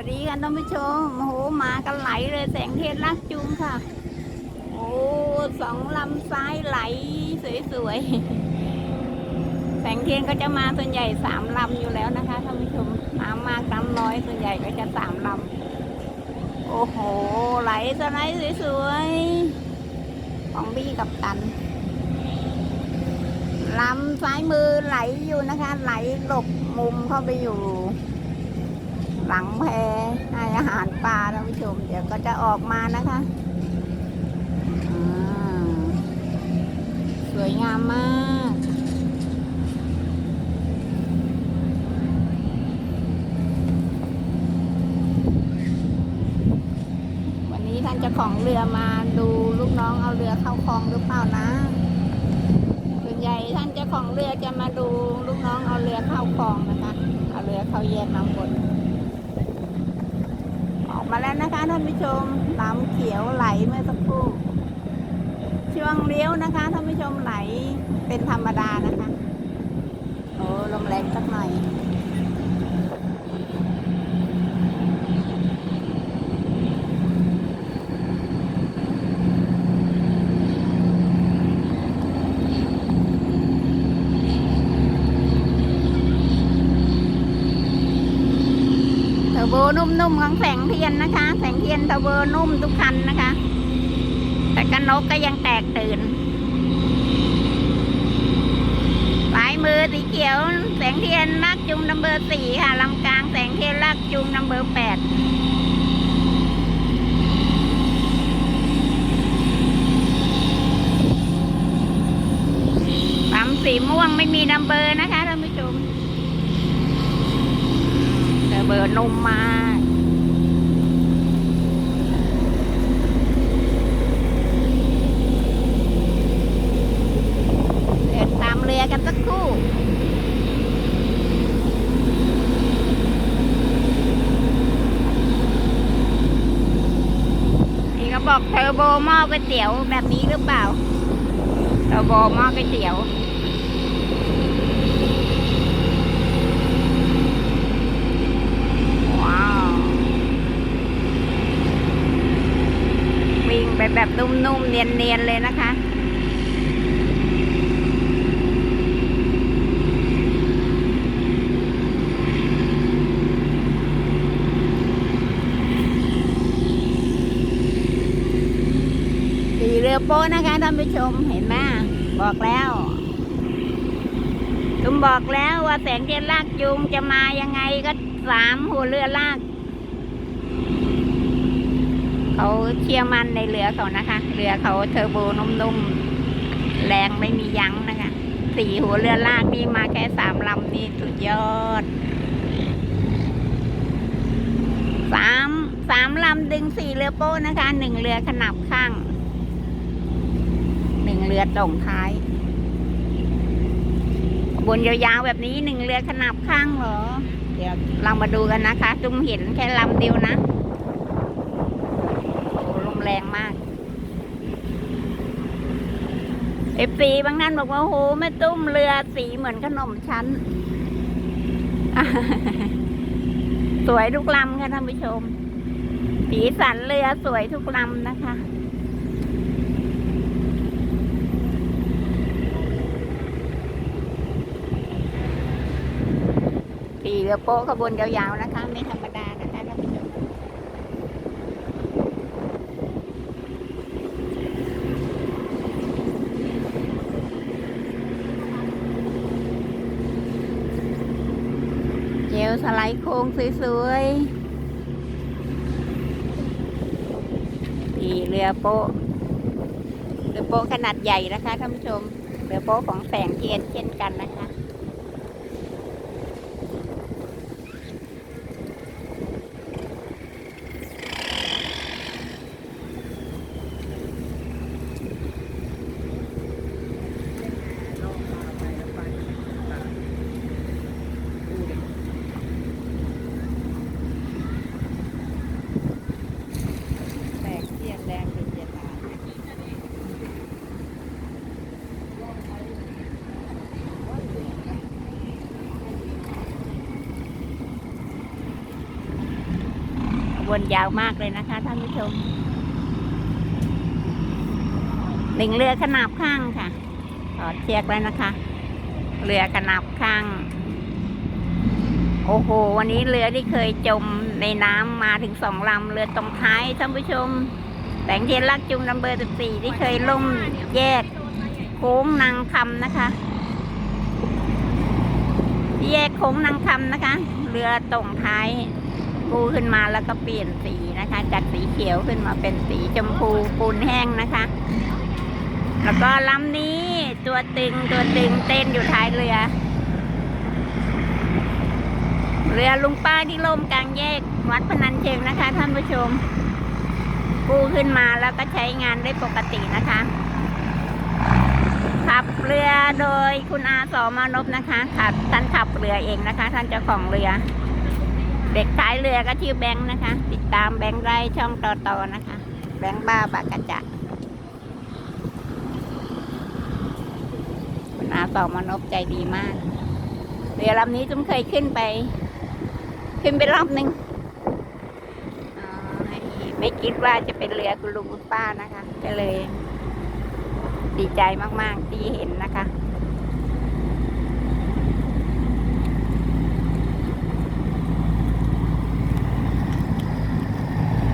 วัสดีค่ะท่านผู้ชมโอ้โหมากันไหลเลยแสงเทศลักจุงค่ะ โอ้สองลำซ้ายไหลสวยๆแสงเทียนก็จะมาส่วนใหญ่สามลำอยู่แล้วนะคะท่านผู้ชมน้ำมากน้ำน้อยส่วนใหญ่ก็จะสามลำโอ้โห ไหลสไลด์สวยๆของบี้กับตันลำซ้ายมือไหลอยู่นะคะ ไหลหลบมุมเข้าไปอยู่ หลังแพให้อาหารปลาท่านผู้ชม เดี๋ยวก็จะออกมานะคะสวยงามมากวันนี้ท่านเจ้าของเรือมาดูลูกน้องเอาเรือเข้าคลองหรือเปล่านะส่วนใหญ่ท่านเจ้าของเรือจะมาดูลูกน้องเอาเรือเข้าคลองนะคะ เอาเรือเข้าแยกน้ำบน ออกมาแล้วนะคะ ท่านผู้ชมลำเขียวไหลเมื่อสักครู่ ช่วงเลี้ยวนะคะท่านผู้ชมไหลเป็นธรรมดานะคะ โอ้ลมแรงสักหน่อย โบนุ่มๆของแสงเทียนนะคะ แสงเทียนเทอร์โบนุ่มทุกคันนะคะ แต่กันนกก็ยังแตกตื่นปลายมือสีเขียว แสงเทียนลากจุงนัมเบอร์สี่ค่ะลำกลางแสงเทียนลากจุงนัมเบอร์แปดปั๊มสีม่วงไม่มีนัมเบอร์นะคะท่านผู้ชม เทอร์นุ่มมากเดินตามเรือกันสักครู่นี่ก็บอกเทอร์โบหม้อก๋วยเตี๋ยวแบบนี้หรือเปล่าเทอร์โบหม้อก๋วยเตี๋ยวาว วิ่งไปแบบ นุ่มๆ เนียนๆ เลยนะคะขี่เรือโป๊นะคะท่านผู้ชมเห็นไหมบอกแล้วลุงบอกแล้วว่าแสงเทียนลากจูงจะมายังไงก็สามหัวเรือลาก เขาเชื่อมั่นในเรือเขานะคะ เรือเขาเทอร์โบนุ่มๆ แรงไม่มียั้งนะคะ สี่หัวเรือลากนี่มาแค่สามลำนี่สุดยอด สามสามลำดึงสี่เรือโป้นะคะ หนึ่งเรือขนับข้าง หนึ่งเรือตรงท้ายบนยาวๆแบบนี้หนึ่งเรือขนับข้างเหรอ เดี๋ยวเรามาดูกันนะคะจุมเห็นแค่ลำเดียวนะ มแรงมากเอฟซีบางท่านบอกว่าโหแม่ตุ้มเรือสีเหมือนขนมชั้น สวยทุกลำค่ะท่านผู้ชม สีสันเรือสวยทุกลำนะคะขี่เรือโป๊ะขบวนยาวๆนะคะ ไม่ธรรมดานะคะท่านผู้ชม เจ ลสไลด์โค้งสวยๆที่เรือโป๊ะเรือโป๊ะขนาดใหญ่นะคะท่านผู้ชมเรือโป๊ะของแสงเทียนเช่นกันนะคะ แตกเทียนแดงเป็นเทียนลาย วนยาวมากเลยนะคะท่านผู้ชมหนึ่งเรือขนาบข้างค่ะถอดเชือกแล้วนะคะ เรือขนาบข้าง โอ้โห วันนี้เรือที่เคยจมในน้ำมาถึงสองลำเรือตรงท้ายท่านผู้ชมแสงเทียนลักจุงลำเบอร์สิบสี่ที่เคยล่มแยกโค้งนางคำนะคะ แยกโค้งนางคำนะคะ เรือตรงท้าย ปูขึ้นมาแล้วก็เปลี่ยนสีนะคะ จากสีเขียวขึ้นมาเป็นสีชมพูปูนแห้งนะคะ แล้วก็ลำนี้ตัวตึงตัวตึงเต้นอยู่ท้ายเรือ เรือลุงป้าที่ล่มกลางแยกวัดพนันเชิงนะคะ ท่านผู้ชม กู้ขึ้นมาแล้วก็ใช้งานได้ปกตินะคะขับเรือโดยคุณอาสอมานพนะคะขับท่านขับเรือเองนะคะ ท่านเจ้าของเรือ เด็กท้ายเรือก็ชื่อแบงค์นะคะ ติดตามแบงค์ไร่ช่องต่อตอๆนะคะ แบงค์บ้าบากระจะคุณอาสองมนพใจดีมาก เรือลำนี้จุ้มเคยขึ้นไป ขึ้นไปรอบหนึ่งไม่คิดว่าจะเป็นเรือคุณลุงคุณป้านะคะ ก็เลย ดีใจมาก ๆ ที่เห็นนะคะ